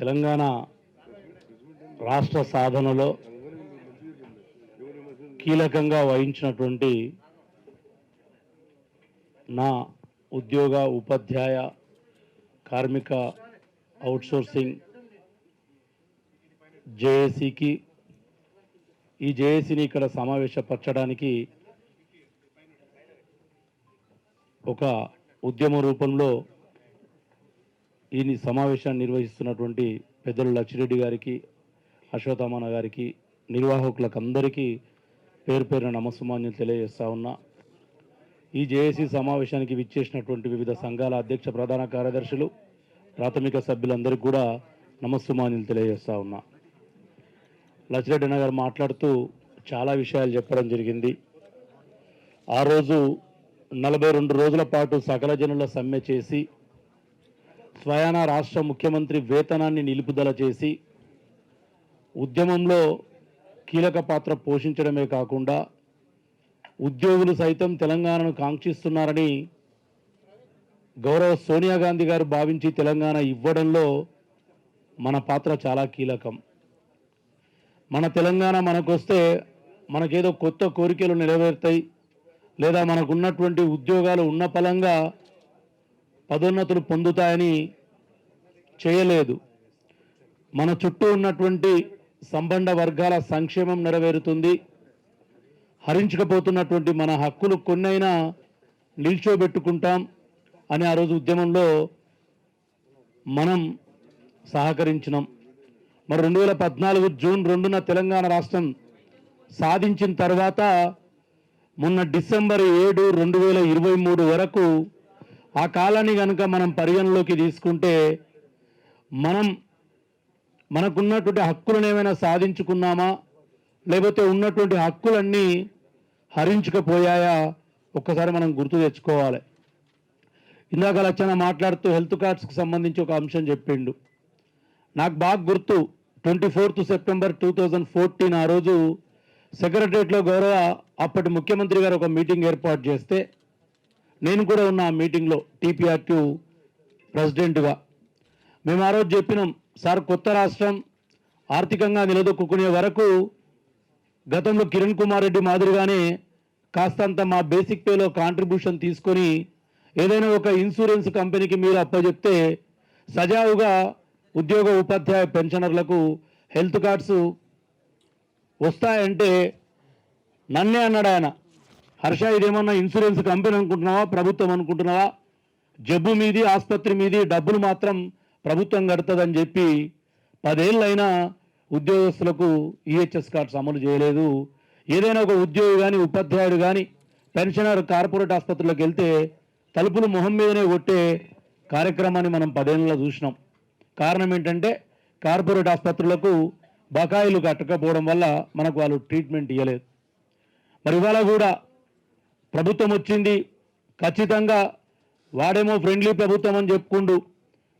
తెలంగాణ రాష్ట్ర సాధనలో కీలకంగా వహించినటువంటి నా ఉద్యోగ ఉపాధ్యాయ కార్మిక అవుట్సోర్సింగ్ జేఏసీకి ఈ జేఏసీని ఇక్కడ సమావేశపరచడానికి ఒక ఉద్యమ రూపంలో ఈ సమావేశాన్ని నిర్వహిస్తున్నటువంటి పెద్దలు లచ్చిరెడ్డి గారికి అశ్వత్థామన్న గారికి నిర్వాహకులకు అందరికీ పేరు పేరున నమస్సుమాన్యం తెలియజేస్తా ఉన్నా. ఈ జేఏసీ సమావేశానికి విచ్చేసినటువంటి వివిధ సంఘాల అధ్యక్ష ప్రధాన కార్యదర్శులు ప్రాథమిక సభ్యులందరికీ కూడా నమస్సుమాన్యం తెలియజేస్తా ఉన్నా. లక్ష్మిరెడ్డి అన్న గారు మాట్లాడుతూ చాలా విషయాలు చెప్పడం జరిగింది. ఆ రోజు నలభై రెండు రోజుల పాటు సకల జనుల సమ్మె చేసి స్వయాన రాష్ట్ర ముఖ్యమంత్రి వేతనాన్ని నిలుపుదల చేసి ఉద్యమంలో కీలక పాత్ర పోషించడమే కాకుండా ఉద్యోగులు సైతం తెలంగాణను కాంక్షిస్తున్నారని గౌరవ సోనియా గాంధీ గారు భావించి తెలంగాణ ఇవ్వడంలో మన పాత్ర చాలా కీలకం. మన తెలంగాణ మనకొస్తే మనకేదో కొత్త కోరికలు నెరవేరుతాయి లేదా మనకున్నటువంటి ఉద్యోగాలు ఉన్న పలంగా పదోన్నతులు పొందుతాయని చేయలేదు. మన చుట్టూ ఉన్నటువంటి సంబంధ వర్గాల సంక్షేమం నెరవేరుతుంది. హరించకపోతున్నటువంటి మన హక్కులు కొన్నైనా నిల్చోబెట్టుకుంటాం అని ఆ రోజు ఉద్యమంలో మనం సహకరించినాం. మరి రెండు వేల పద్నాలుగు జూన్ రెండున తెలంగాణ రాష్ట్రం సాధించిన తర్వాత మొన్న డిసెంబర్ ఏడు రెండు వేల ఇరవై మూడు వరకు ఆ కాలాన్ని కనుక మనం పరిగణలోకి తీసుకుంటే మనం మనకున్నటువంటి హక్కులను ఏమైనా సాధించుకున్నామా? లేకపోతే ఉన్నటువంటి హక్కులన్నీ హరించుకపోయాయా? ఒక్కసారి మనం గుర్తు తెచ్చుకోవాలి. ఇందాక లచ్చన మాట్లాడుతూ హెల్త్ కార్డ్స్కి సంబంధించి ఒక అంశం చెప్పిండు. నాకు బాగా గుర్తు twenty fourth September two thousand fourteen ఆ రోజు సెక్రటరియట్లో గౌరవ అప్పటి ముఖ్యమంత్రి గారు ఒక మీటింగ్ ఏర్పాటు చేస్తే నేను కూడా ఉన్న ఆ మీటింగ్లో టీపీఆర్క్యూ ప్రెసిడెంట్గా. మేము ఆ రోజు చెప్పినాం సార్ కొత్త రాష్ట్రం ఆర్థికంగా నిలదొక్కునే వరకు గతంలో కిరణ్ కుమార్ రెడ్డి మాదిరిగానే కాస్తంత మా బేసిక్ పేలో కాంట్రిబ్యూషన్ తీసుకొని ఏదైనా ఒక ఇన్సూరెన్స్ కంపెనీకి మీరు అప్పచెప్తే సజావుగా ఉద్యోగ ఉపాధ్యాయ పెన్షనర్లకు హెల్త్ కార్డ్స్ వస్తాయంటే నన్నే అన్నాడు ఆయన. హర్ష ఇదేమన్నా ఇన్సూరెన్స్ కంపెనీ అనుకుంటున్నావా? ప్రభుత్వం అనుకుంటున్నావా? జబ్బు మీది ఆసుపత్రి మీది డబ్బులు మాత్రం ప్రభుత్వం కడుతుందని చెప్పి పదేళ్ళైనా ఉద్యోగస్తులకు ఈహెచ్ఎస్ కార్డ్స్ అమలు చేయలేదు. ఏదైనా ఒక ఉద్యోగి కానీ ఉపాధ్యాయుడు కానీ పెన్షనర్ కార్పొరేట్ ఆసుపత్రులకు వెళ్తే తలుపులు మొహం మీదనే కొట్టే కార్యక్రమాన్ని మనం పదేళ్ళలో చూసినాం. కారణం ఏంటంటే కార్పొరేట్ ఆసుపత్రులకు బకాయిలు కట్టకపోవడం వల్ల మనకు వాళ్ళు ట్రీట్మెంట్ ఇవ్వలేదు మరి ఇవాళ కూడా ప్రభుత్వం వచ్చింది. ఖచ్చితంగా వాడేమో ఫ్రెండ్లీ ప్రభుత్వం అని చెప్పుకుండు.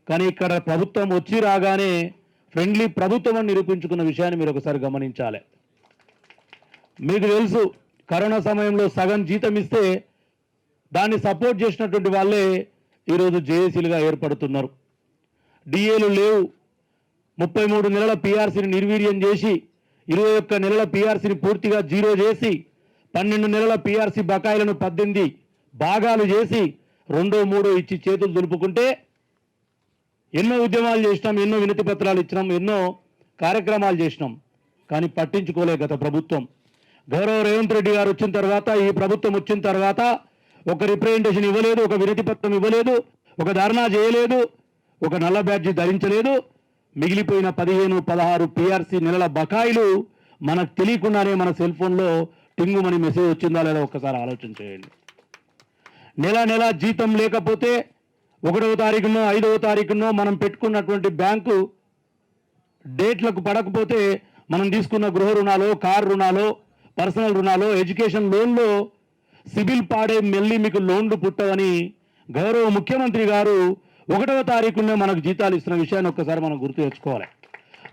కానీ ఇక్కడ ప్రభుత్వం వచ్చి రాగానే ఫ్రెండ్లీ ప్రభుత్వం అని నిరూపించుకున్న విషయాన్ని మీరు ఒకసారి గమనించాలి. మీకు తెలుసు కరోనా సమయంలో సగం జీతం ఇస్తే దాన్ని సపోర్ట్ చేసినటువంటి వాళ్ళే ఈరోజు జేఏసీలుగా ఏర్పడుతున్నారు. డిఏలు లేవు. ముప్పై మూడు నెలల పిఆర్సీని నిర్వీర్యం చేసి ఇరవై ఒక్క నెలల పీఆర్సీని పూర్తిగా జీరో చేసి పన్నెండు నెలల పీఆర్సీ బకాయిలను పద్దెనిమిది భాగాలు చేసి రెండో మూడో ఇచ్చి చేతులు దులుపుకుంటే ఎన్నో ఉద్యమాలు చేసినాం ఎన్నో వినతి పత్రాలు ఇచ్చినాం ఎన్నో కార్యక్రమాలు చేసినాం కానీ పట్టించుకోలే గత ప్రభుత్వం. గౌరవ రేవంత్ రెడ్డి గారు వచ్చిన తర్వాత ఈ ప్రభుత్వం వచ్చిన తర్వాత ఒక రిప్రజెంటేషన్ ఇవ్వలేదు ఒక వినతి పత్రం ఇవ్వలేదు ఒక ధర్నా చేయలేదు ఒక నల్ల బ్యాడ్జీ ధరించలేదు. మిగిలిపోయిన పదిహేను పదహారు పిఆర్సీ నెలల బకాయిలు మనకు తెలియకుండానే మన సెల్ ఫోన్లో టింగుమని మెసేజ్ వచ్చిందా లేదా ఒక్కసారి ఆలోచన చేయండి. నెల నెల జీతం లేకపోతే ఒకటవ తారీఖునో ఐదవ తారీఖునో మనం పెట్టుకున్నటువంటి బ్యాంకు డేట్లకు పడకపోతే మనం తీసుకున్న గృహ రుణాలు కారు రుణాలు పర్సనల్ రుణాలు ఎడ్యుకేషన్ లోన్లో సిబిల్ పాడే మెల్లి మీకు లోన్లు పుట్టవని గౌరవ ముఖ్యమంత్రి గారు ఒకటవ తారీఖునే మనకు జీతాలు ఇస్తున్న విషయాన్ని ఒక్కసారి మనం గుర్తు తెచ్చుకోవాలి.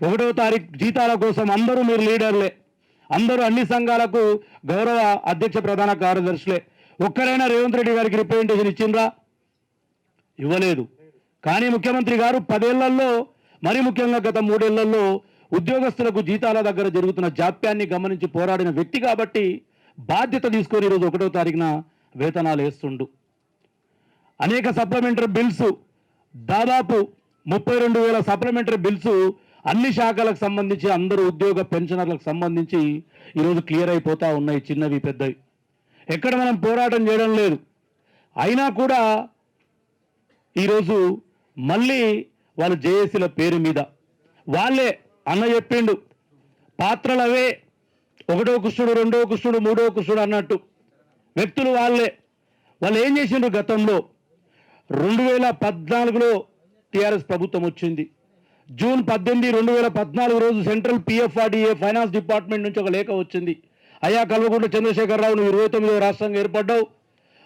ఒకటవ తారీఖు జీతాల కోసం అందరూ మీరు లీడర్లే. అందరూ అన్ని సంఘాలకు గౌరవ అధ్యక్ష ప్రధాన కార్యదర్శులే. ఒక్కరైనా రేవంత్ రెడ్డి గారికి రిప్రజెంటేషన్ ఇచ్చిండ్రా? ఇవ్వలేదు. కానీ ముఖ్యమంత్రి గారు పదేళ్ళలో మరి ముఖ్యంగా గత మూడేళ్ళలో ఉద్యోగస్తులకు జీతాల దగ్గర జరుగుతున్న జాప్యాన్ని గమనించి పోరాడిన వ్యక్తి కాబట్టి బాధ్యత తీసుకొని ఈరోజు ఒకటో తారీఖున వేతనాలు వేస్తుండు. అనేక సప్లిమెంటరీ బిల్స్ దాదాపు ముప్పై రెండు వేల సప్లిమెంటరీ బిల్స్ అన్ని శాఖలకు సంబంధించి అందరూ ఉద్యోగ పెన్షనర్లకు సంబంధించి ఈరోజు క్లియర్ అయిపోతూ ఉన్నాయి చిన్నవి పెద్దవి. ఎక్కడ మనం పోరాటం చేయడం లేదు. అయినా కూడా ఈరోజు మళ్ళీ వాళ్ళు జేఏసీల పేరు మీద వాళ్ళే అన్న చెప్పిండు. పాత్రలు అవే ఒకటో కృష్ణుడు రెండో కృష్ణుడు మూడో కృష్ణుడు అన్నట్టు. వ్యక్తులు వాళ్ళే. వాళ్ళు ఏం చేసిండ్రు గతంలో? రెండు వేల పద్నాలుగులో టీఆర్ఎస్ ప్రభుత్వం వచ్చింది. జూన్ పద్దెనిమిది రెండు వేల పద్నాలుగు రోజు సెంట్రల్ పిఎఫ్ఆర్డిఏ ఫైనాన్స్ డిపార్ట్మెంట్ నుంచి ఒక లేఖ వచ్చింది. అయ్యా కల్వకుంట్ల చంద్రశేఖరరావు నువ్వు ఇరవై తొమ్మిదో రాష్ట్రంగా ఏర్పడ్డావు.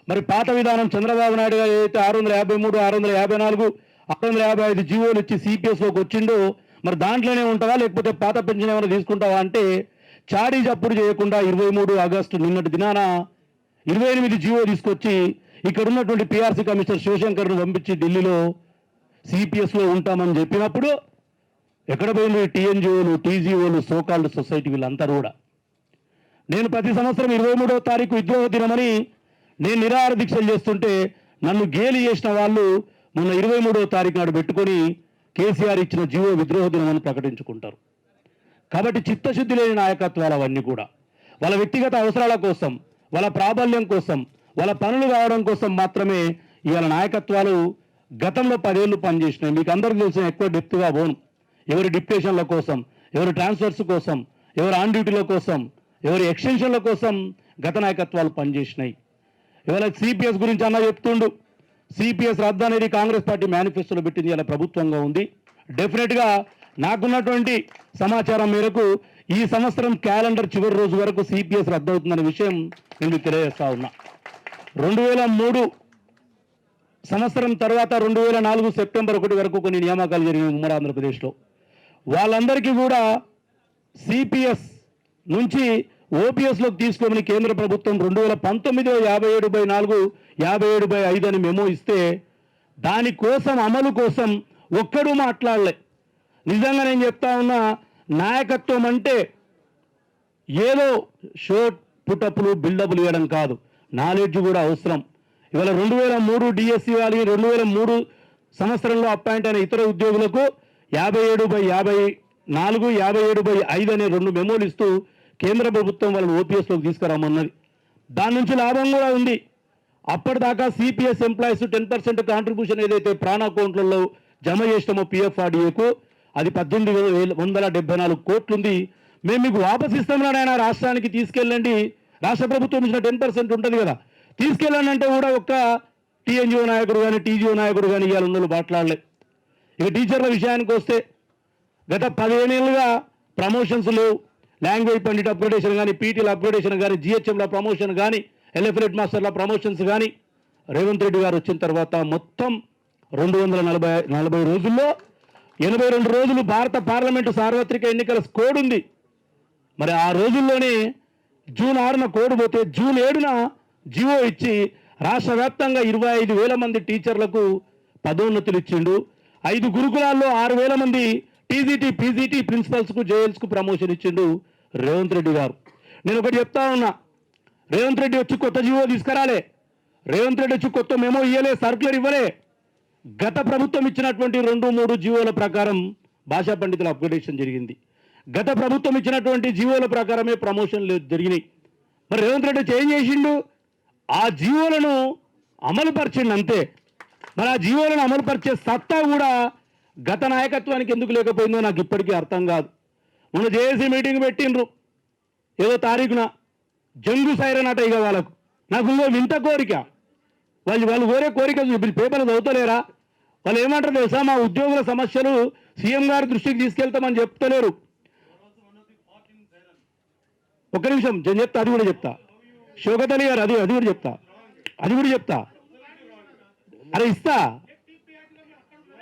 మరి పాత విధానం చంద్రబాబు నాయుడు గారు ఏదైతే ఆరు వందల యాభై మూడు ఆరు వందల యాభై నాలుగు ఆరు వందల యాభై ఐదు జీవోలు ఇచ్చి సిపిఎస్లోకి వచ్చిండో మరి దాంట్లోనే ఉంటావా? లేకపోతే పాత పెన్షన్ ఏమైనా తీసుకుంటావా అంటే చాడీ చప్పుడు చేయకుండా ఇరవై మూడు ఆగస్టు నిన్నటి దినాన ఇరవై ఎనిమిది జీవో తీసుకొచ్చి ఇక్కడ ఉన్నటువంటి పిఆర్సీ కమిషనర్ శివశంకర్ను పంపించి ఢిల్లీలో సిపిఎస్లో ఉంటామని చెప్పినప్పుడు ఎక్కడ పోయింది? టీఎన్జిఓలు టీజీఓలు సోకాల్డ్ సొసైటీ వీళ్ళంతా కూడా. నేను ప్రతి సంవత్సరం ఇరవై మూడవ తారీఖు విద్రోహ దినమని నేను నిరాహార దీక్షలు చేస్తుంటే నన్ను గేలి చేసిన వాళ్ళు మొన్న ఇరవై మూడవ తారీఖు నాడు పెట్టుకొని కేసీఆర్ ఇచ్చిన జీవో విద్రోహ దినమని ప్రకటించుకుంటారు. కాబట్టి చిత్తశుద్ధి లేని నాయకత్వాలు అవన్నీ కూడా. వాళ్ళ వ్యక్తిగత అవసరాల కోసం వాళ్ళ ప్రాబల్యం కోసం వాళ్ళ పనులు కావడం కోసం మాత్రమే ఇవాళ నాయకత్వాలు గతంలో పదేళ్ళు పనిచేసినాయి. మీకు అందరికీ తెలిసిన ఎక్కువ డెప్త్గా పోను. ఎవరి డిప్టేషన్ల కోసం ఎవరి ట్రాన్స్ఫర్స్ కోసం ఎవరి ఆన్ డ్యూటీల కోసం ఎవరి ఎక్స్టెన్షన్ల కోసం గత నాయకత్వాలు పనిచేసినాయి. ఇవాళ సిపిఎస్ గురించి అన్న చెప్తుండు. సిపిఎస్ రద్దు అనేది కాంగ్రెస్ పార్టీ మేనిఫెస్టోలో పెట్టింది ఇలా ప్రభుత్వంగా ఉంది. డెఫినెట్గా నాకున్నటువంటి సమాచారం మేరకు ఈ సంవత్సరం క్యాలెండర్ చివరి రోజు వరకు సిపిఎస్ రద్దు అవుతుందనే విషయం నేను తెలియజేస్తా ఉన్నా. రెండు వేల మూడు సంవత్సరం తర్వాత రెండు వేల నాలుగు సెప్టెంబర్ ఒకటి వరకు కొన్ని నియామకాలు జరిగినాయి ఉమ్మడి ఆంధ్రప్రదేశ్లో. వాళ్ళందరికీ కూడా సిపిఎస్ నుంచి ఓపీఎస్లోకి తీసుకోమని కేంద్ర ప్రభుత్వం రెండు వేల పంతొమ్మిదిలో యాభై ఏడు బై నాలుగు యాభై ఏడు బై ఐదు అని మెమో ఇస్తే దానికోసం అమలు కోసం ఒక్కడూ మాట్లాడలే. నిజంగా నేను చెప్తా ఉన్నా నాయకత్వం అంటే ఏదో షో పుటప్పులు బిల్డప్లు ఇవ్వడం కాదు. నాలెడ్జ్ కూడా అవసరం. ఇవాళ రెండు వేల మూడు డిఎస్సి వాళ్ళకి రెండు వేల మూడు సంవత్సరంలో అపాయింట్ అయిన ఇతర ఉద్యోగులకు యాభై ఏడు బై యాభై నాలుగు యాభై ఏడు బై ఐదు అనే రెండు మెమోలు ఇస్తూ కేంద్ర ప్రభుత్వం వాళ్ళని ఓపీఎస్లోకి తీసుకురామన్నది. దాని నుంచి లాభం కూడా ఉంది. అప్పటిదాకా CPS employees ten percent contribution ఏదైతే ప్రాణ అకౌంట్లలో జమ చేసినామో పిఎఫ్ఆర్డీఏకు అది పద్దెనిమిది వేల వందల డెబ్బై నాలుగు కోట్లుంది. మేము మీకు వాపస్ ఇస్తామని రాష్ట్రానికి తీసుకెళ్ళండి. రాష్ట్ర ప్రభుత్వం ఇచ్చిన టెన్ పర్సెంట్ ఉంటుంది కదా. తీసుకెళ్ళండి అంటే కూడా ఒక్క టీఎన్జిఓ నాయకుడు కానీ టీజీఓ నాయకుడు కానీ ఇవాళ ఉన్నోళ్ళు మాట్లాడలేదు ఇక టీచర్ల విషయానికి వస్తే గత పదిహేనేళ్ళుగా ప్రమోషన్స్ లేవు. లాంగ్వేజ్ పండిట్ అప్గ్రేడేషన్ కానీ పీటీల అప్గ్రేడేషన్ కానీ జిహెచ్ఎంల ప్రమోషన్ కానీ ఎల్ఎఫ్రెడ్ మాస్టర్ల ప్రమోషన్స్ కానీ రేవంత్ రెడ్డి గారు వచ్చిన తర్వాత మొత్తం రెండు వందల నలభై నలభై రోజుల్లో ఎనభై రెండు రోజులు భారత పార్లమెంటు సార్వత్రిక ఎన్నికల కోడ్ ఉంది. మరి ఆ రోజుల్లోనే జూన్ ఆరున కోడ్ పోతే జూన్ ఏడున జివో ఇచ్చి రాష్ట్ర వ్యాప్తంగా ఇరవై ఐదు వేల మంది టీచర్లకు పదోన్నతులు ఇచ్చిండు. ఐదు గురుకులాల్లో ఆరు వేల మంది టీజీటీ పీజీటీ ప్రిన్సిపల్స్కు జేఎల్స్కు ప్రమోషన్ ఇచ్చిండు రేవంత్ రెడ్డి గారు. నేను ఒకటి చెప్తా ఉన్నా రేవంత్ రెడ్డి వచ్చి కొత్త జీవో తీసుకురాలే. రేవంత్ రెడ్డి వచ్చి కొత్త మెమో ఇవ్వలే సర్కులర్ ఇవ్వలే. గత ప్రభుత్వం ఇచ్చినటువంటి రెండు మూడు జీవోల ప్రకారం భాషా పండితుల అప్గ్రేడేషన్ జరిగింది. గత ప్రభుత్వం ఇచ్చినటువంటి జీవోల ప్రకారమే ప్రమోషన్లు జరిగినాయి. మరి రేవంత్ రెడ్డి చేంజ్ చేసిండు? ఆ జీవోలను అమలుపరిచిండు అంతే. మరి ఆ జీవోలను అమలుపరిచే సత్తా కూడా గత నాయకత్వానికి ఎందుకు లేకపోయిందో నాకు ఇప్పటికీ అర్థం కాదు. మొన్న జేఏసీ మీటింగ్ పెట్టిండ్రు. ఏదో తారీఖున జంగు సైరన్ అట ఇక వాళ్ళకు. నాకు వింత కోరిక. వాళ్ళు వాళ్ళు కోరే కోరిక పేపర్లు చదువుతలేరా? వాళ్ళు ఏమంటారు తెలుసా? మా ఉద్యోగుల సమస్యలు సీఎం గారి దృష్టికి తీసుకెళ్తామని చెప్తలేరు. ఒక్క నిమిషం నేను చెప్తా అది కూడా చెప్తా. శోకతలి గారు అది అది కూడా చెప్తా. అది కూడా చెప్తా. అరే ఇస్తా.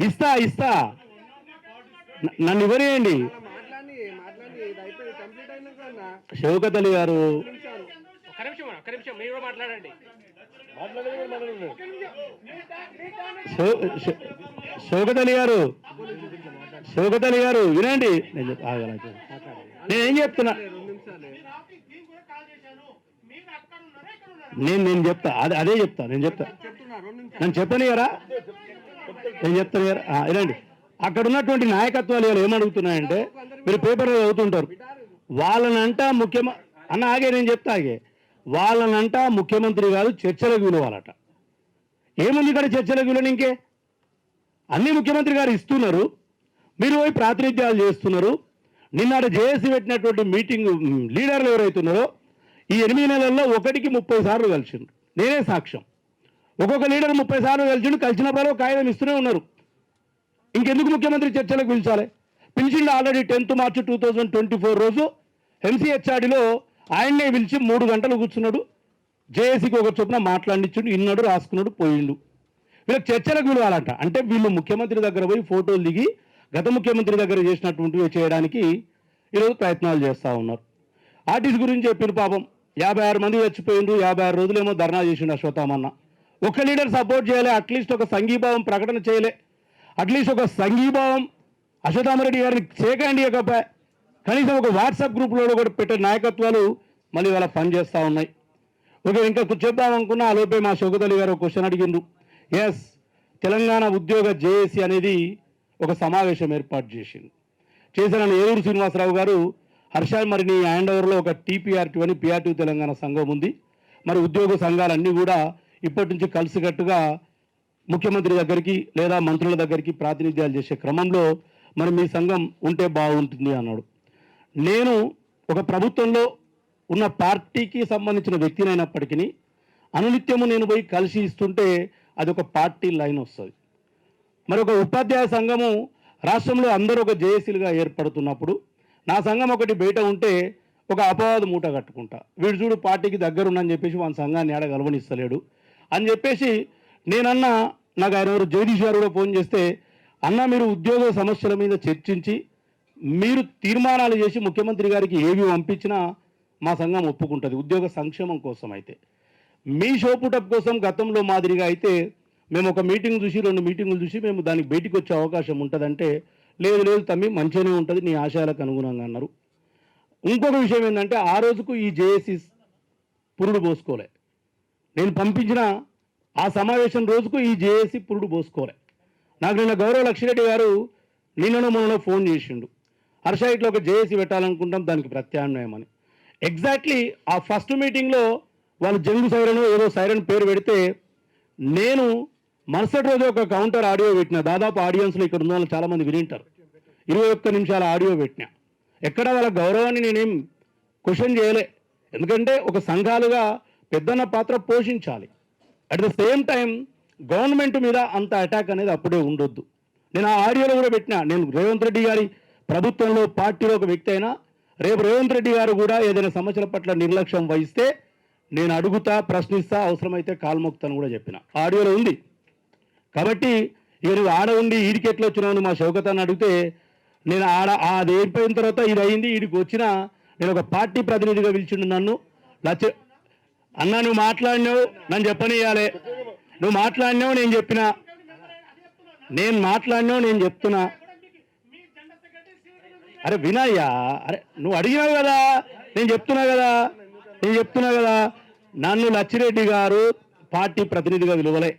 ఇస్తా ఇస్తా. నన్ను అన్న శోకత్ అలీ గారు. శోకత్ అలీ గారు. శోకత్ అలీ గారు వినండి. నేను. నేను చెప్తున్నా రెండు నిమిషాలే నేను నేను చెప్తా. అదే అదే చెప్తా. నేను చెప్తా. నన్ను చెప్పని కదా నేను చెప్తాను కదా అక్కడ ఉన్నటువంటి నాయకత్వాలు ఇవాళ ఏమడుగుతున్నాయంటే మీరు పేపర్లో చదువుతుంటారు. వాళ్ళనంట ముఖ్యమ అన్న ఆగే నేను చెప్తా ఆగే. వాళ్ళనంట ముఖ్యమంత్రి కాదు చర్చలకు విలువాలట. ఏముంది ఇక్కడ చర్చలకు విలువని ఇంకే? అన్ని ముఖ్యమంత్రి గారు ఇస్తున్నారు. మీరు పోయి ప్రాతినిధ్యాలు చేస్తున్నారు. నిన్నటి జేఏసీ పెట్టినటువంటి మీటింగ్ లీడర్లు ఎవరైతున్నారో ఈ ఎనిమిది నెలల్లో ఒకటికి ముప్పై సార్లు కలిసిండు. నేనే సాక్ష్యం. ఒక్కొక్క లీడర్ ముప్పై సార్లు కలిసిండు కలిసినప్పుడు కాగితం ఇస్తూనే ఉన్నారు. ఇంకెందుకు ముఖ్యమంత్రి చర్చలకు పిలిచాలి? పిలిచిండు already tenth March two thousand twenty four రోజు ఎంసీహెచ్ఆర్డీలో ఆయన్నే పిలిచి మూడు గంటలు కూర్చున్నాడు. జేఏసీకి ఒక చొప్పున మాట్లాడినిచ్చిండు ఇన్నాడు రాసుకున్నాడు పోయిండు. వీళ్ళకి చర్చలకు పిలవాలంట. అంటే వీళ్ళు ముఖ్యమంత్రి దగ్గర పోయి ఫోటోలు దిగి గత ముఖ్యమంత్రి దగ్గర చేసినటువంటివి చేయడానికి ఈరోజు ప్రయత్నాలు చేస్తూ ఉన్నారు. ఆర్టీసీ గురించి చెప్పిన పాపం. యాభై ఆరు మంది చచ్చిపోయిండ్రు యాభై ఆరు రోజులేమో ధర్నా చేసిండు అశ్వత్థామన్న. ఒక లీడర్ సపోర్ట్ చేయలే అట్లీస్ట్ ఒక సంఘీభావం ప్రకటన చేయలే. అట్లీస్ట్ ఒక సంఘీభావం అశ్వత్థామరెడ్డి గారిని చేకండి ఇకపై కనీసం ఒక వాట్సాప్ గ్రూప్లో కూడా పెట్టే నాయకత్వాలు మళ్ళీ వాళ్ళ పనిచేస్తూ ఉన్నాయి. ఓకే ఇంకా చెప్దాం అనుకున్నా ఆలోపే మా శోకతల్లి గారు ఒక క్వశ్చన్ అడిగిండ్రు. ఎస్ తెలంగాణ ఉద్యోగ జేఏసీ అనేది ఒక సమావేశం ఏర్పాటు చేసింది చేసిన ఏలూరు శ్రీనివాసరావు గారు హర్ష మరి నీ హ్యాండ్ ఓవర్లో ఒక టీపీఆర్టీ అని పీఆర్టీ తెలంగాణ సంఘం ఉంది. మరి ఉద్యోగ సంఘాలన్నీ కూడా ఇప్పటి నుంచి కలిసికట్టుగా ముఖ్యమంత్రి దగ్గరికి లేదా మంత్రుల దగ్గరికి ప్రాతినిధ్యాలు చేసే క్రమంలో మరి మీ సంఘం ఉంటే బాగుంటుంది అన్నాడు. నేను ఒక ప్రభుత్వంలో ఉన్న పార్టీకి సంబంధించిన వ్యక్తినైనప్పటికీ అనునిత్యము నేను పోయి కలిసి ఇస్తుంటే అది ఒక పార్టీ లైన్ వస్తుంది. మరి ఒక ఉపాధ్యాయ సంఘము రాష్ట్రంలో అందరూ ఒక జేఏసీలుగా ఏర్పడుతున్నప్పుడు నా సంఘం ఒకటి బయట ఉంటే ఒక అపవాదు మూట కట్టుకుంటా. వీడు చూడు పార్టీకి దగ్గర చెప్పేసి వాళ్ళ సంఘాన్ని ఆడ గలవనిస్తలేడు అని చెప్పేసి నేనన్నా నాకు ఆయన ఎవరు జగదీష్ గారు కూడా ఫోన్ చేస్తే అన్న మీరు ఉద్యోగ సమస్యల మీద చర్చించి మీరు తీర్మానాలు చేసి ముఖ్యమంత్రి గారికి ఏవి పంపించినా మా సంఘం ఒప్పుకుంటుంది. ఉద్యోగ సంక్షేమం కోసం అయితే. మీ షోపుటప్ కోసం గతంలో మాదిరిగా అయితే మేము ఒక మీటింగ్ చూసి రెండు మీటింగులు చూసి మేము దానికి బయటికి వచ్చే అవకాశం ఉంటుందంటే లేదు లేదు తమ్మి మంచిగానే ఉంటుంది నీ ఆశయాలకు అనుగుణంగా అన్నారు. ఇంకొక విషయం ఏంటంటే ఆ రోజుకు ఈ జేఏసీ పురుడు పోసుకోలే. నేను పంపించిన ఆ సమావేశం రోజుకు ఈ జేఏసీ పురుడు పోసుకోలే. నాకు నిన్న గౌరవ లక్ష్మిరెడ్డి గారు నిన్నను మొన్న ఫోన్ చేసిండు. హర్ష ఇట్లా ఒక జేఏసీ పెట్టాలనుకుంటాం దానికి ప్రత్యామ్నాయం అని. ఎగ్జాక్ట్లీ ఆ ఫస్ట్ మీటింగ్లో వాళ్ళు జంగు సైరన్ ఏదో సైరన్ పేరు పెడితే నేను మరుసటి రోజు ఒక కౌంటర్ ఆడియో పెట్టిన దాదాపు ఆడియన్స్లో ఇక్కడ ఉన్న వాళ్ళు చాలామంది వినింటారు. ఇరవై ఒక్క నిమిషాల ఆడియో పెట్టిన. ఎక్కడ వాళ్ళ గౌరవాన్ని నేనేం క్వశ్చన్ చేయలే. ఎందుకంటే ఒక సంఘాలుగా పెద్దన్న పాత్ర పోషించాలి. At the same time government మీద అంత అటాక్ అనేది అప్పుడే ఉండొద్దు. నేను ఆ ఆడియోలో కూడా పెట్టిన. నేను రేవంత్ రెడ్డి గారి ప్రభుత్వంలో పార్టీలో ఒక వ్యక్తి అయినా రేపు రేవంత్ రెడ్డి గారు కూడా ఏదైనా సమస్యల పట్ల నిర్లక్ష్యం వహిస్తే నేను అడుగుతా ప్రశ్నిస్తా అవసరమైతే కాల్మొక్తాను కూడా చెప్పిన. ఆడియోలో ఉంది. కాబట్టి ఇక నువ్వు ఆడ ఉండి ఈడికి ఎట్లా వచ్చినావు మా శౌకత్ అని అడిగితే నేను ఆడ అది అయిపోయిన తర్వాత ఇది అయింది ఈడికి వచ్చిన నేను ఒక పార్టీ ప్రతినిధిగా పిలిచిండు నన్ను. లచ్చ అన్న నువ్వు మాట్లాడినావు నన్ను చెప్పనియాలే. నువ్వు మాట్లాడినావు నేను చెప్పిన. నేను మాట్లాడినావు నేను చెప్తున్నా. అరే వినయ్యా అరే నువ్వు అడిగినావు కదా నేను చెప్తున్నా కదా నేను చెప్తున్నా కదా. నన్ను లచ్చిరెడ్డి గారు పార్టీ ప్రతినిధిగా విలువలే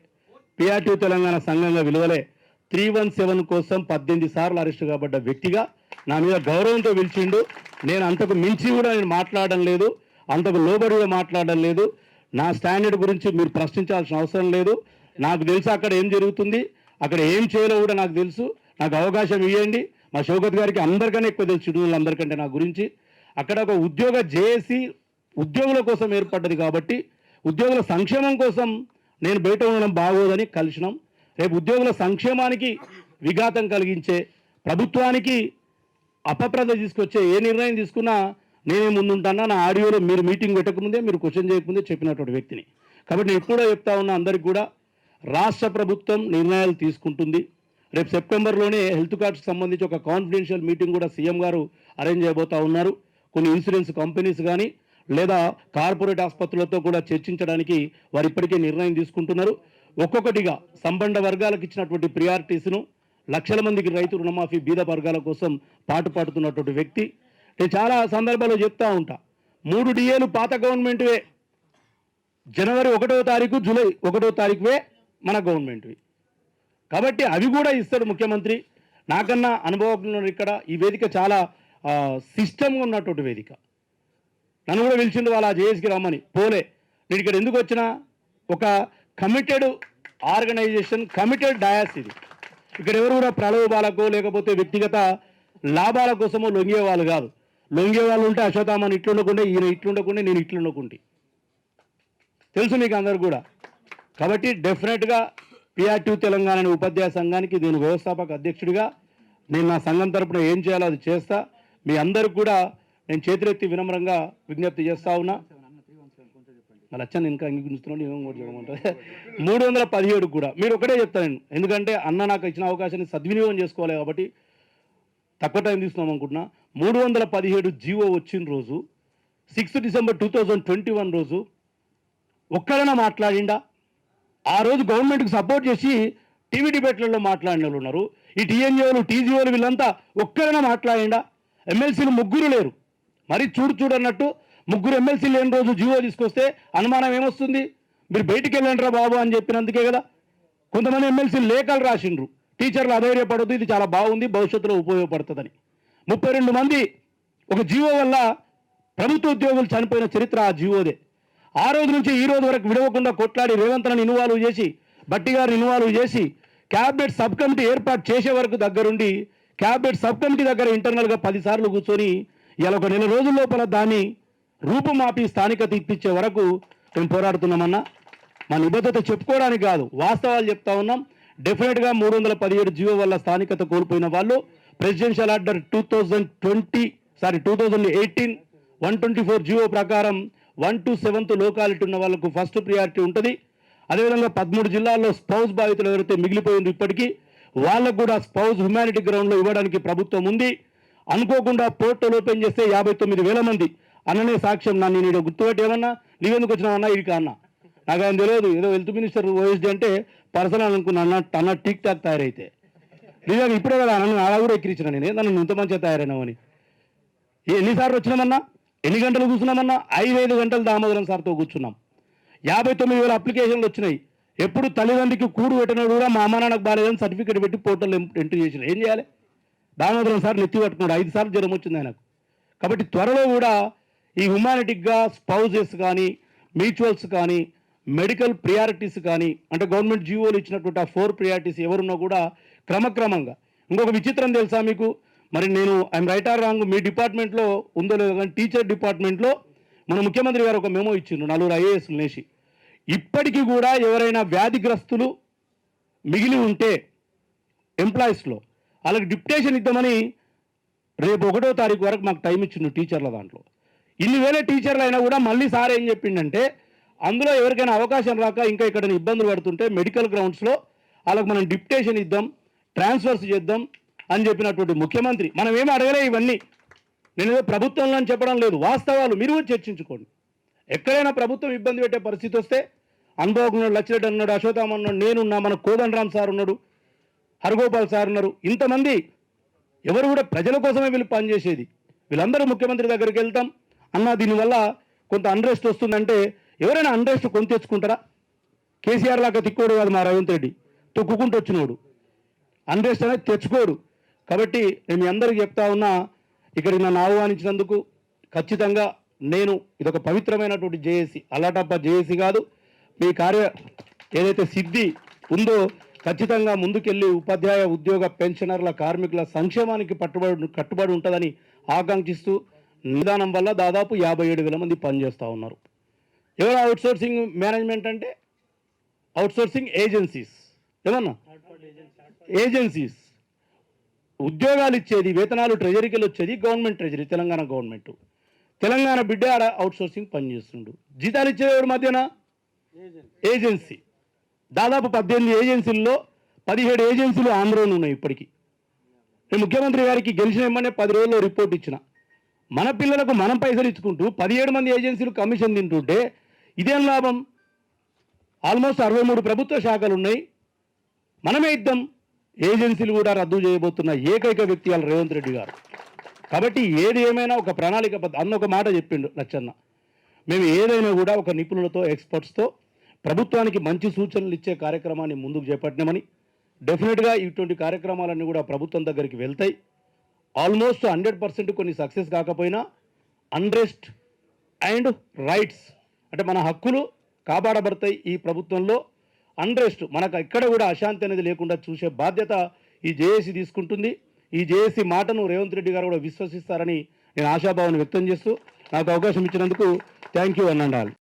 పిఆర్టీ తెలంగాణ సంఘంగా విలువలే త్రీ వన్ సెవెన్ కోసం పద్దెనిమిది సార్లు అరెస్ట్ కాబడ్డ వ్యక్తిగా నా మీద గౌరవంతో పిలిచిండు. నేను అంతకు మించి కూడా నేను మాట్లాడడం లేదు. అంతకు లోబడిగా కూడా మాట్లాడడం లేదు. నా స్టాండర్డ్ గురించి మీరు ప్రశ్నించాల్సిన అవసరం లేదు. నాకు తెలుసు అక్కడ ఏం జరుగుతుంది. అక్కడ ఏం చేయాలో కూడా నాకు తెలుసు. నాకు అవకాశం ఇవ్వండి మా షౌకత్ గారికి అందరికన్నా ఎక్కువ తెలుసు చిరువులు అందరికంటే నా గురించి. అక్కడ ఒక ఉద్యోగ జేఏసీ ఉద్యోగుల కోసం ఏర్పడ్డది కాబట్టి ఉద్యోగుల సంక్షేమం కోసం నేను బయట ఉండడం బాగోదని కలిసినాం. రేపు ఉద్యోగుల సంక్షేమానికి విఘాతం కలిగించే ప్రభుత్వానికి అపప్రద తీసుకొచ్చే ఏ నిర్ణయం తీసుకున్నా నేనే ముందుంటానా? నా ఆడియోలో మీరు మీటింగ్ పెట్టకముందే మీరు క్వశ్చన్ చేయకముందే చెప్పినటువంటి వ్యక్తిని. కాబట్టి నేను ఎప్పుడో చెప్తా ఉన్నా అందరికి కూడా రాష్ట్ర ప్రభుత్వం నిర్ణయాలు తీసుకుంటుంది. రేపు సెప్టెంబర్లోనే హెల్త్ కార్డ్స్కి సంబంధించి ఒక కాన్ఫిడెన్షియల్ మీటింగ్ కూడా సీఎం గారు అరేంజ్ చేయబోతా ఉన్నారు. కొన్ని ఇన్సూరెన్స్ కంపెనీస్ కానీ లేదా కార్పొరేట్ ఆసుపత్రులతో కూడా చర్చించడానికి వారు ఇప్పటికే నిర్ణయం తీసుకుంటున్నారు. ఒక్కొక్కటిగా సంబంధ వర్గాలకు ఇచ్చినటువంటి ప్రియారిటీస్ను లక్షల మందికి రైతు రుణమాఫీ బీద వర్గాల కోసం పాటు పాడుతున్నటువంటి వ్యక్తి. నేను చాలా సందర్భాల్లో చెప్తా ఉంటా. మూడు డిఏలు పాత గవర్నమెంట్వే. జనవరి ఒకటో తారీఖు జూలై ఒకటో తారీఖువే మన గవర్నమెంట్వి. కాబట్టి అవి కూడా ఇస్తాడు ముఖ్యమంత్రి. నాకన్నా అనుభవం ఇక్కడ ఈ వేదిక చాలా సిస్టమ్గా ఉన్నటువంటి వేదిక. నన్ను కూడా పిలిచింది వాళ్ళు ఆ జేఎస్కి రమ్మని. పోలే. నేను ఇక్కడ ఎందుకు వచ్చినా? ఒక కమిటెడ్ ఆర్గనైజేషన్ కమిటెడ్ డయాస్ ఇది. ఇక్కడ ఎవరు కూడా ప్రలోభాలకు లేకపోతే వ్యక్తిగత లాభాల కోసమో లొంగే వాళ్ళు కాదు. లొంగే వాళ్ళు ఉంటే అశ్వతామని ఇట్లుండకుండా ఈయన ఇట్లుండకుండా నేను ఇట్లుండకుంటే తెలుసు మీకు అందరు కూడా. కాబట్టి డెఫినెట్గా పిఆర్టీ తెలంగాణ అనే ఉపాధ్యాయ సంఘానికి దీని వ్యవస్థాపక అధ్యక్షుడిగా నేను నా సంఘం తరపున ఏం చేయాలో అది చేస్తా. మీ అందరికి కూడా నేను చేతులెత్తి వినమ్రంగా విజ్ఞప్తి చేస్తా ఉన్నా. మళ్ళీ ఇంకా అంగీకరిస్తున్నాను ఏమో కూడా మూడు వందల పదిహేడు కూడా. మీరు ఒకటే చెప్తాను నేను. ఎందుకంటే అన్న నాకు ఇచ్చిన అవకాశాన్ని సద్వినియోగం చేసుకోవాలి కాబట్టి తక్కువ టైం తీసుకున్నాం అనుకుంటున్నా. మూడు వందల పదిహేడు జీవో వచ్చిన రోజు sixth December two thousand twenty one రోజు ఒక్కరైనా మాట్లాడిండా? ఆ రోజు గవర్నమెంట్కి సపోర్ట్ చేసి టీవీ డిబేట్లలో మాట్లాడిన వాళ్ళు ఉన్నారు. ఈ టీఎన్జీఓలు టీజీఓలు వీళ్ళంతా ఒక్కరైనా మాట్లాడిండా? ఎమ్మెల్సీలు ముగ్గురు లేరు. మరి చూడు చూడన్నట్టు ముగ్గురు ఎమ్మెల్సీ లేని రోజు జీవో తీసుకొస్తే అనుమానం ఏమొస్తుంది? మీరు బయటికి వెళ్ళండిరా బాబు అని చెప్పినందుకే కదా. కొంతమంది ఎమ్మెల్సీలు లేఖలు రాసిండ్రు. టీచర్లు అధైర్యపడద్దు ఇది చాలా బాగుంది భవిష్యత్తులో ఉపయోగపడుతుందని. ముప్పై రెండు మంది ఒక జీవో వల్ల ప్రభుత్వ ఉద్యోగులు చనిపోయిన చరిత్ర ఆ జీవోదే. ఆ రోజు నుంచి ఈ రోజు వరకు విడవకుండా కొట్లాడి రేవంత్లను ఇన్వాల్వ్ చేసి బట్టి గారిని ఇన్వాల్వ్ చేసి క్యాబినెట్ సబ్ కమిటీ ఏర్పాటు చేసే వరకు దగ్గరుండి క్యాబినెట్ సబ్ కమిటీ దగ్గర ఇంటర్నల్గా పదిసార్లు కూర్చొని ఇలా ఒక నెల రోజుల లోపల దాన్ని రూపుమాపి స్థానికత ఇప్పించే వరకు మేము పోరాడుతున్నామన్నా. మా నిబద్ధత చెప్పుకోవడానికి కాదు వాస్తవాలు చెప్తా ఉన్నాం. డెఫినెట్గా మూడు వందల పదిహేడు జీవో వల్ల స్థానికత కోల్పోయిన వాళ్ళు presidential order two thousand twenty sorry two thousand eighteen one twenty four GO ప్రకారం వన్ టు సెవెంత్ లోకాలిటీ ఉన్న వాళ్ళకు ఫస్ట్ ప్రియారిటీ ఉంటుంది. అదేవిధంగా పదమూడు జిల్లాల్లో స్పౌజ్ బాధితులు ఎవరైతే మిగిలిపోయింది ఇప్పటికీ వాళ్ళకు కూడా స్పౌజ్ హ్యుమానిటీ గ్రౌండ్లో ఇవ్వడానికి ప్రభుత్వం ఉంది. అనుకోకుండా పోర్టల్ ఓపెన్ చేస్తే యాభై తొమ్మిది వేల మంది. అన్ననే సాక్ష్యం నన్ను నేను గుర్తుపెట్టి ఏమన్నా? నీవెందుకు వచ్చినావన్నా ఇది అన్న? నాకు ఆయన తెలియదు ఏదో హెల్త్ మినిస్టర్ ఓఎస్డి అంటే పర్సనల్ అనుకున్నా అన్న అన్న టిక్ టాక్ తయారైతే. నిజంగా ఇప్పుడే కదా నన్ను అలా కూడా ఎక్కిరించిన నేను. నన్ను ఇంత మంచిగా తయారైనామని ఎన్నిసార్లు వచ్చినామన్నా? ఎన్ని గంటలు కూర్చున్నామన్నా? ఐదు ఐదు గంటలు దామోదరం సార్తో కూర్చున్నాం. యాభై తొమ్మిది వేల అప్లికేషన్లు వచ్చినాయి. ఎప్పుడు తల్లిదండ్రికి కూడు పెట్టినప్పుడు కూడా మా అమ్మ నాన్నకు బాగాలేదని సర్టిఫికేట్ పెట్టి పోర్టల్ ఎంట్రీ చేసిన ఏం చేయాలి? దామోదరం సార్ నెత్తి పట్టుకున్నాడు. ఐదు సార్లు జ్వరం వచ్చింది ఆయనకు. కాబట్టి త్వరలో కూడా ఈ హ్యుమానిటిక్గా స్పౌజెస్ కానీ మ్యూచువల్స్ కానీ మెడికల్ ప్రియారిటీస్ కానీ అంటే గవర్నమెంట్ జీవోలు ఇచ్చినటువంటి ఆ ఫోర్ ప్రియారిటీస్ ఎవరున్నా కూడా క్రమక్రమంగా. ఇంకొక విచిత్రం తెలుసా మీకు? మరి నేను ఐఎమ్ రైట్ ఆర్ రాంగ్ మీ డిపార్ట్మెంట్లో ఉందో లేదో కానీ టీచర్ డిపార్ట్మెంట్లో మన ముఖ్యమంత్రి గారు ఒక మెమో ఇచ్చిండ్రు నలుగురు ఐఏఎస్ నేసి ఇప్పటికీ కూడా ఎవరైనా వ్యాధిగ్రస్తులు మిగిలి ఉంటే ఎంప్లాయీస్లో వాళ్ళకి డిప్టేషన్ ఇద్దామని రేపు ఒకటో తారీఖు వరకు మాకు టైం ఇచ్చిండు టీచర్ల దాంట్లో. ఇన్ని వేల టీచర్లు అయినా కూడా మళ్ళీ సార్ ఏం చెప్పిండంటే అందులో ఎవరికైనా అవకాశం రాక ఇంకా ఇక్కడ ఇబ్బందులు పడుతుంటే మెడికల్ గ్రౌండ్స్లో వాళ్ళకి మనం డిప్టేషన్ ఇద్దాం ట్రాన్స్ఫర్స్ చేద్దాం అని చెప్పినటువంటి ముఖ్యమంత్రి. మనం ఏమి అడగలే ఇవన్నీ. నేను ఏదో ప్రభుత్వంలో అని చెప్పడం లేదు. వాస్తవాలు మీరు చర్చించుకోండి. ఎక్కడైనా ప్రభుత్వం ఇబ్బంది పెట్టే పరిస్థితి వస్తే అనుభవం లచ్చిరెడ్డి అన్నాడు అశోతామన్నాడు నేనున్నా మన కోదండరామ్ సార్ ఉన్నాడు హరగోపాల్ సార్ ఉన్నారు. ఇంతమంది ఎవరు కూడా ప్రజల కోసమే వీళ్ళు పనిచేసేది. వీళ్ళందరూ ముఖ్యమంత్రి దగ్గరికి వెళ్తాం. అన్న దీనివల్ల కొంత అన్రెస్ట్ వస్తుందంటే ఎవరైనా అన్రెస్ట్ కొని తెచ్చుకుంటారా? కేసీఆర్ లాగా తిక్కోడు కాదు మా రేవంత్ రెడ్డి. తొక్కుకుంటూ వచ్చినోడు. అన్రెస్ట్ అనేది తెచ్చుకోడు. కాబట్టి నేను మీ అందరికీ చెప్తా ఉన్నా ఇక్కడికి నన్ను ఆహ్వానించినందుకు ఖచ్చితంగా నేను ఇదొక పవిత్రమైనటువంటి జేఏసీ అలాటప్ప జేఏసీ కాదు. మీ కార్య ఏదైతే సిద్ధి ఉందో ఖచ్చితంగా ముందుకెళ్ళి ఉపాధ్యాయ ఉద్యోగ పెన్షనర్ల కార్మికుల సంక్షేమానికి పట్టుబడి కట్టుబడి ఉంటుందని ఆకాంక్షిస్తూ నిదానం వల్ల దాదాపు యాభై ఏడు వేల మంది పనిచేస్తూ ఉన్నారు. ఎవరు అవుట్సోర్సింగ్ మేనేజ్మెంట్ అంటే? అవుట్సోర్సింగ్ ఏజెన్సీస్ ఏమన్నా? ఏజెన్సీస్ ఉద్యోగాలు ఇచ్చేది వేతనాలు ట్రెజరీకి వచ్చేది government treasury Telangana government Telangana బిడ్డ ఆడ అవుట్సోర్సింగ్ పనిచేస్తుండు. జీతాలు ఇచ్చేది ఎవరి మధ్యన? ఏజెన్సీ దాదాపు పద్దెనిమిది ఏజెన్సీల్లో పదిహేడు ఏజెన్సీలు ఆంధ్రలో ఉన్నాయి ఇప్పటికీ. నేను ముఖ్యమంత్రి గారికి గెలిచిన ఇమ్మనే పది రోజుల్లో రిపోర్ట్ ఇచ్చిన. మన పిల్లలకు మనం పైసలు ఇచ్చుకుంటూ పదిహేడు మంది ఏజెన్సీలు కమిషన్ తింటుంటే ఇదేం లాభం? ఆల్మోస్ట్ అరవై మూడు ప్రభుత్వ శాఖలు ఉన్నాయి. మనమే ఇద్దాం. ఏజెన్సీలు కూడా రద్దు చేయబోతున్న ఏకైక వ్యక్తి వాళ్ళు రేవంత్ రెడ్డి గారు. కాబట్టి ఏది ఏమైనా ఒక ప్రణాళిక అన్న ఒక మాట చెప్పిండు లచ్చన్న. మేము ఏదైనా కూడా ఒక నిపుణులతో ఎక్స్పర్ట్స్తో ప్రభుత్వానికి మంచి సూచనలు ఇచ్చే కార్యక్రమాన్ని ముందుకు చేపట్టినామని డెఫినెట్గా ఇటువంటి కార్యక్రమాలన్నీ కూడా ప్రభుత్వం దగ్గరికి వెళ్తాయి. ఆల్మోస్ట్ హండ్రెడ్ పర్సెంట్ కొన్ని సక్సెస్ కాకపోయినా అన్రెస్ట్ అండ్ రైట్స్ అంటే మన హక్కులు కాపాడబడతాయి ఈ ప్రభుత్వంలో. అన్రెస్ట్ మనకు ఎక్కడ కూడా అశాంతి అనేది లేకుండా చూసే బాధ్యత ఈ జేఏసీ తీసుకుంటుంది. ఈ జేఏసీ మాటను రేవంత్ రెడ్డి గారు కూడా విశ్వసిస్తారని నేను ఆశాభావాన్ని వ్యక్తం చేస్తూ నాకు అవకాశం ఇచ్చినందుకు థ్యాంక్ యూ అన్నండాలి.